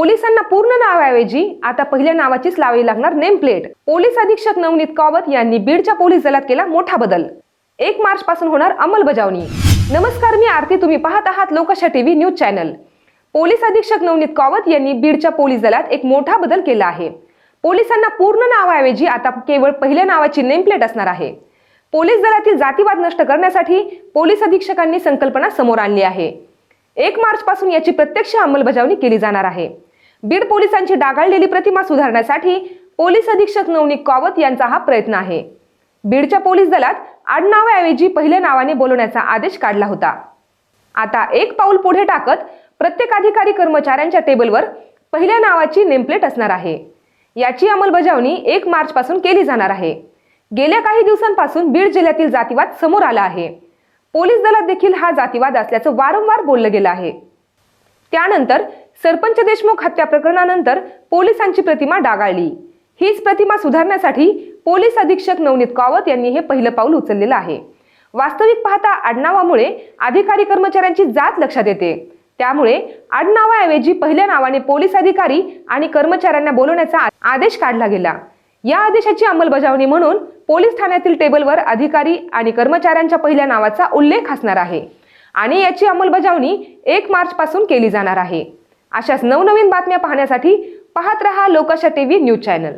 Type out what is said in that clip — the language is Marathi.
पोलिसांना पूर्ण नावाऐवजी आता पहिल्या नावाचीच लावावी लागणार नेम प्लेट पोलीस अधीक्षक नवनीत कावत यांनी बीडच्या पोलीस दलात केला मोठा बदल. एक मार्च पासून होणार अंमलबजावणी. नमस्कार मी आरती. तुम्ही पाहत आहात लोकशा टीव्ही न्यूज चॅनल. पोलीस अधीक्षक नवनीत कावत यांनी बीडच्या पोलीस दलात एक मोठा बदल केला आहे. पोलिसांना पूर्ण नावाऐवजी आता केवळ पहिल्या नावाची नेम प्लेट असणार आहे. पोलीस दलातील जातीवाद नष्ट करण्यासाठी पोलीस अधीक्षकांनी संकल्पना समोर आणली आहे. एक मार्च पासून याची प्रत्यक्ष अंमलबजावणी केली जाणार आहे. बीड पोलिसांची डागाळलेली प्रतिमा सुधारण्यासाठी पोलीस अधीक्षक नवनीत कावत यांचा हा प्रयत्न आहे. बीडच्या पोलीस दलात आडनावाऐवजी पहिल्या नावाने बोलवण्याचा आदेश काढला होता. आता एक पाऊल पुढे टाकत प्रत्येक अधिकारी कर्मचाऱ्यांच्या टेबलवर पहिल्या नावाची नेमप्लेट असणार आहे. याची अंमलबजावणी एक मार्च पासून केली जाणार आहे. गेल्या काही दिवसांपासून बीड जिल्ह्यातील जातीवाद समोर आला आहे. पोलीस दलात देखील हा जातीवाद असल्याचं वारंवार बोललं गेलं आहे. त्यानंतर सरपंच देशमुख हत्या प्रकरणानंतर पोलिसांची प्रतिमा डागाळली. हीच प्रतिमा सुधारण्यासाठी पोलीस अधीक्षक नवनीत कावत यांनी हे पहिलं पाऊल उचललेलं आहे. वास्तविक पाहता आडनावामुळे अधिकारी कर्मचाऱ्यांची जात लक्षात येते. त्यामुळे आडनावाऐवजी पहिल्या नावाने पोलीस अधिकारी आणि कर्मचाऱ्यांना बोलवण्याचा आदेश काढला गेला. या आदेशाची अंमलबजावणी म्हणून पोलीस ठाण्यातील टेबलवर अधिकारी आणि कर्मचाऱ्यांच्या पहिल्या नावाचा उल्लेख असणार आहे आणि याची अंमलबजावणी एक मार्चपासून केली जाणार आहे. अशाच नवनवीन बातम्या पाहण्यासाठी पाहत रहा लोकशा टीव्ही न्यूज चॅनल.